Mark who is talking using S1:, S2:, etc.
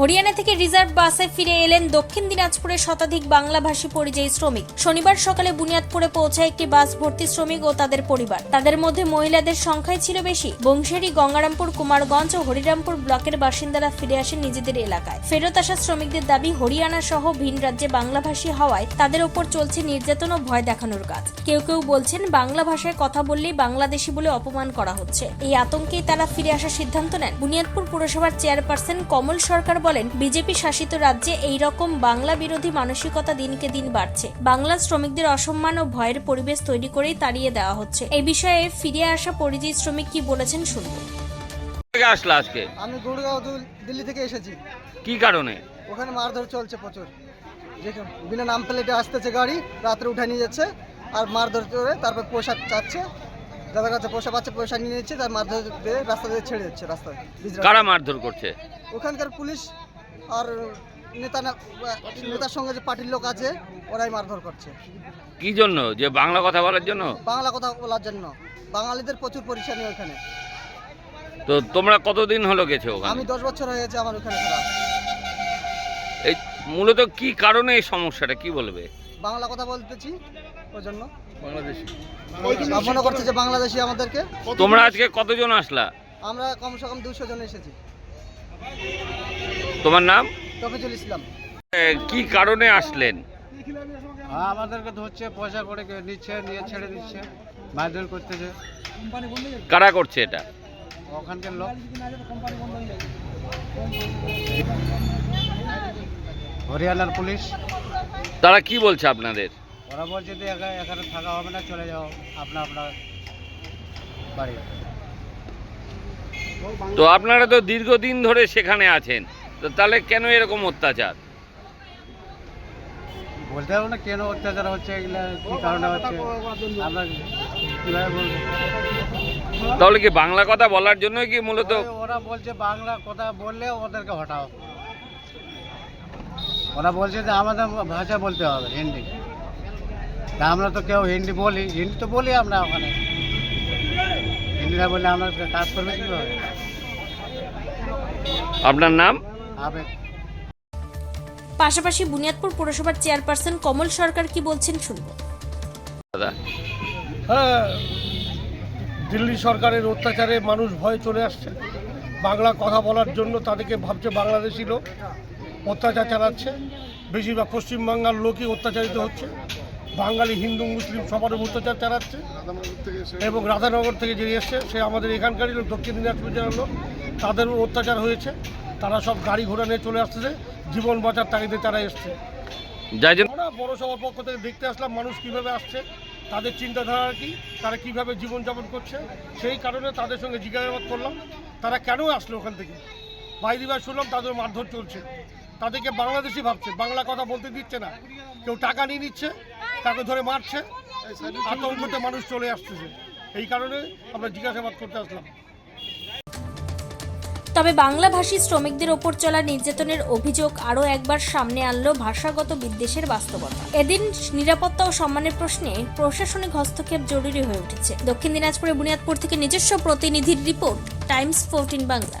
S1: হরিয়ানা থেকে রিজার্ভ বাসে ফিরে এলেন দক্ষিণ দিনাজপুরের শতাধিক বাংলাভাষী পরিযায়ী শ্রমিক। শনিবার সকালে বুনিয়াদপুরে পৌঁছায় একটি বাস ভর্তি শ্রমিক ও তাদের পরিবার। তাদের মধ্যে মহিলাদের সংখ্যাই ছিল বেশি। বংশেরী গঙ্গারামপুর, কুমারগঞ্জ ও হরিরামপুর ব্লকের বাসিন্দারা ফিরে আসেন নিজেদের এলাকায়। ফেরত আসা শ্রমিকদের দাবি, হরিয়ানা সহ ভিন রাজ্যে বাংলাভাষী হওয়ায় তাদের ওপর চলছে নির্যাতন ও ভয় দেখানোর কাজ। কেউ কেউ বলছেন, বাংলা ভাষায় কথা বললেই বাংলাদেশি বলে অপমান করা হচ্ছে। এই আতঙ্কেই তারা ফিরে আসার সিদ্ধান্ত নেন। বুনিয়াদপুর পুরসভার চেয়ারপারসন কমল সরকার বলেন বিজেপি শাসিত রাজ্যে এই রকম বাংলা বিরোধী মানসিকতা দিনকে দিন বাড়ছে। বাংলার শ্রমিকদের অসম্মান ও ভয়ের পরিবেশ তৈরি করেই তাড়িয়ে দেওয়া হচ্ছে। এই বিষয়ে ফিরে আসা পরিযায়ী শ্রমিক কি বলেছেন শুনব
S2: থেকে আসলা আজকে?
S3: আমি গুড়গাঁও দুল- দিল্লি থেকে এসেছি।
S2: কি কারণে?
S3: ওখানে মারধর চলছে প্রচুর। বিনা নাম প্লেটে আসতেছে গাড়ি রাত্রে উঠে নিয়ে যাচ্ছে আর মারধর করে তারপর পয়সা চাচ্ছে। যাদের কাছে পয়সা পাচ্ছে পয়সা নিয়ে নিচ্ছে তার মারধর দিয়ে রাস্তা দিয়ে ছেড়ে যাচ্ছে রাস্তায়
S2: কারা মারধর করছে?
S3: ওখানকার পুলিশ আর নেতা না নেতার সঙ্গে যে পার্টির লোক আছে ওরাই মারধর করছে।
S2: কি জন্য? যে বাংলা কথা বলার জন্য?
S3: বাংলা কথা বলার জন্য। বাঙালিদের প্রচুর পরিশ্রমী ওখানে।
S2: তো তোমরা কতদিন হলো গেছো
S3: আমি দশ বছর হয়ে গেছে আমার ওখানে থাকা।
S2: এই মূলত কি কারণে এই সমস্যাটা কি বলবে?
S3: বাংলা কথা বলতেছি ওই জন্য। বাংলাদেশি। করছে যে বাংলাদেশি আমাদেরকে?
S2: তোমরা আজকে কতজন আসলা?
S3: আমরা কমসে কম দুশো জন এসেছি।
S2: তোমার নাম?
S3: তফিজুল ইসলাম।
S2: কি কারণে আসলেন?
S4: হ্যাঁ আমাদেরকে ধরছে পয়সা করে কে নিচ্ছে নিয়ে ছেড়ে দিচ্ছে মারধর করতেছে।
S2: কারা করছে এটা?
S4: ওখানকার লোক। হরিয়ানার পুলিশ।
S2: তারা কি বলছে আপনাদের?
S4: ওরা বলছে যে এখানে থাকা হবে না চলে যাও আপনা আপনার বাড়ি।
S2: তো আপনারা তো দীর্ঘদিন ধরে সেখানে আছেন তো তাহলে কেন এরকম অত্যাচার?
S4: বলতে পারব না কেন অত্যাচার হচ্ছে এগুলা কি কারণে হচ্ছে আমরা কীভাবে বলব?
S2: তাহলে কি বাংলা কথা বলার জন্য কি মূলত
S4: ওরা বলছে বাংলা কথা বললে ওদেরকে হটাও। ওরা বলছে যে আমাদের ভাষা বলতে হবে হিন্দি। তা আমরা তো কেউ হিন্দি বলি হিন্দি তো বলি আমরা ওখানে। হিন্দি না বললে আমরা কাজ করবে কীভাবে?
S2: আপনার নাম?
S4: আবেগ
S1: পাশাপাশি বুনিয়াদপুর পৌরসভার চেয়ারপারসন কমল সরকার কি বলছেন শুনব।
S2: দাদা।
S5: হ্যাঁ দিল্লি সরকারের অত্যাচারে মানুষ ভয় চলে আসছে। বাংলা কথা বলার জন্য তাদেরকে ভাবছে বাংলাদেশি লোক। অত্যাচার চালাচ্ছে। বেশিরভাগ পশ্চিমবাংলার লোকই অত্যাচারিত হচ্ছে। বাঙালি হিন্দু মুসলিম সবার অত্যাচার চালাচ্ছে। এবং রাধানগর থেকে যে এসছে সে আমাদের এখানকারই লোক দক্ষিণ দিনাজপুর জেলার লোক তাদেরও অত্যাচার হয়েছে। তারা সব গাড়ি ঘোড়া নিয়ে চলে আসতেছে জীবন বাঁচার তাগিদে তারা এসছে।
S2: যাই জন্য
S5: সবার পক্ষ থেকে দেখতে আসলাম মানুষ কীভাবে আসছে তাদের চিন্তাধারা কি তারা কীভাবে জীবনযাপন করছে সেই কারণে তাদের সঙ্গে জিজ্ঞাসাবাদ করলাম। তারা কেন আসলো ওখান থেকে? বাইরে বার শুনলাম তাদের মারধর চলছে। তাদেরকে বাংলাদেশি ভাবছে বাংলা কথা বলতে দিচ্ছে না। কেউ টাকা নিয়ে নিচ্ছে তাকে ধরে মারছে। আতঙ্কতে মানুষ চলে আসতেছে। এই কারণে আমরা জিজ্ঞাসাবাদ করতে আসলাম।
S1: তবে বাংলাভাষী শ্রমিকদের ওপর চলা নির্যাতনের অভিযোগ আরও একবার সামনে আনলো ভাষাগত বিদ্বেষের বাস্তবতা। এদিন নিরাপত্তা ও সম্মানের প্রশ্নে প্রশাসনিক হস্তক্ষেপ জরুরি হয়ে উঠেছে। দক্ষিণ দিনাজপুরের বুনিয়াদপুর থেকে নিজস্ব প্রতিনিধির রিপোর্ট, টাইমস ফোরটিন বাংলা।